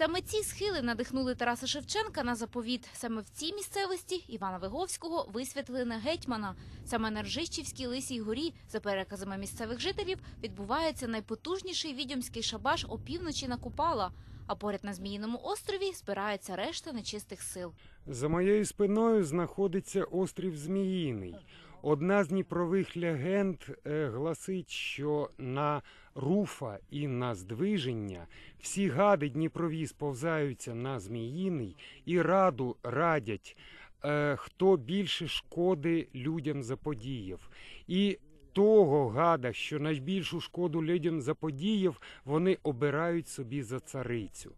Саме ці схили надихнули Тараса Шевченка на заповіт. Саме в цій місцевості Івана Виговського висвітлили на гетьмана. Саме на Ржищівській Лисій горі, за переказами місцевих жителів, відбувається найпотужніший відьомський шабаш опівночі на Купала. А поряд на Зміїному острові збирається решта нечистих сил. За моєю спиною знаходиться острів Зміїний. Одна з дніпрових легенд е, гласить, що на руфа і на здвиження всі гади Дніпрові сповзаються на Зміїний і раду радять, е, хто більше шкоди людям заподіяв. І того гада, що найбільшу шкоду людям заподіяв, вони обирають собі за царицю.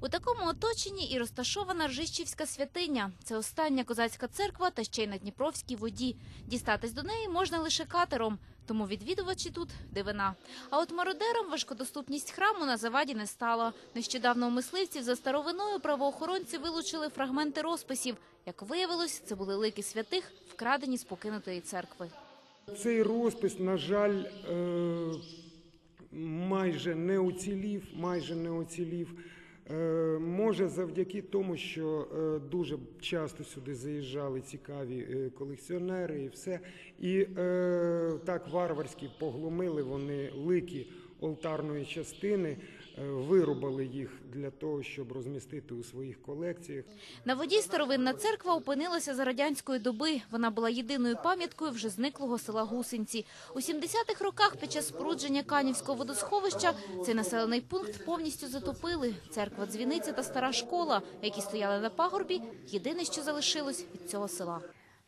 У такому оточенні і розташована Ржищівська святиня. Це остання козацька церква та ще й на Дніпровській воді. Дістатись до неї можна лише катером, тому відвідувачі тут дивина. А от мародерам важкодоступність храму на заваді не стала. Нещодавно у мисливців за старовиною правоохоронці вилучили фрагменти розписів. Як виявилось, це були лики святих, вкрадені з покинутої церкви. Цей розпис, на жаль, е, майже не уцілів, майже не уцілів. Е, Може, завдяки тому, що е, дуже часто сюди заїжджали цікаві колекціонери і все. І так варварські поглумили вони лики олтарної частини, е, вирубали їх для того, щоб розмістити у своїх колекціях. На воді старовинна церква опинилася за радянської доби. Вона була єдиною пам'яткою вже зниклого села Гусинці. У 70-х роках під час спорудження Канівського водосховища цей населений пункт повністю затопили. Церква, дзвіниця та стара школа, які стояли на пагорбі, єдине, що залишилось від цього села.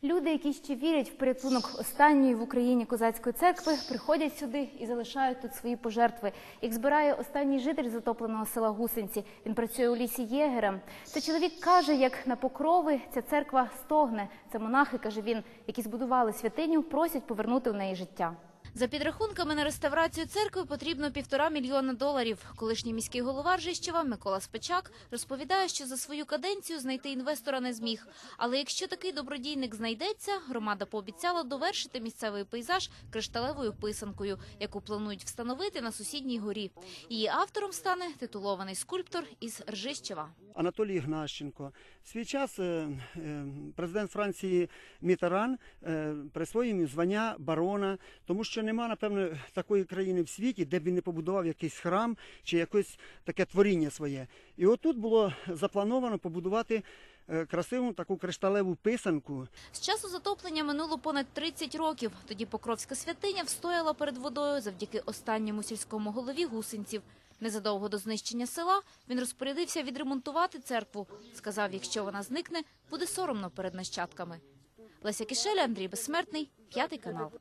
Люди, які ще вірять в порятунок останньої в Україні козацької церкви, приходять сюди і залишають тут свої пожертви. Їх збирає останній житель затопленого села Гусенці. Він працює у лісі єгерем. Та чоловік каже, як на покрови ця церква стогне. Це монахи, каже він, які збудували святиню, просять повернути в неї життя. За підрахунками на реставрацію церкви потрібно півтора мільйона доларів. Колишній міський голова Ржищева Микола Спичак розповідає, що за свою каденцію знайти інвестора не зміг. Але якщо такий добродійник знайдеться, громада пообіцяла довершити місцевий пейзаж кришталевою писанкою, яку планують встановити на сусідній горі. Її автором стане титулований скульптор із Ржищева. Анатолій Ігнащенко. В свій час е, е, президент Франції Мітеран е, присвоїв звання барона, тому що нема, напевно, такої країни в світі, де б він не побудував якийсь храм чи якесь таке творіння своє. І отут було заплановано побудувати е, красиву таку кришталеву писанку. З часу затоплення минуло понад 30 років. Тоді Покровська святиня встояла перед водою завдяки останньому сільському голові гусинців. Незадовго до знищення села він розпорядився відремонтувати церкву. Сказав, якщо вона зникне, буде соромно перед нащадками. Леся Кішеля, Андрій Безсмертний, п'ятий канал.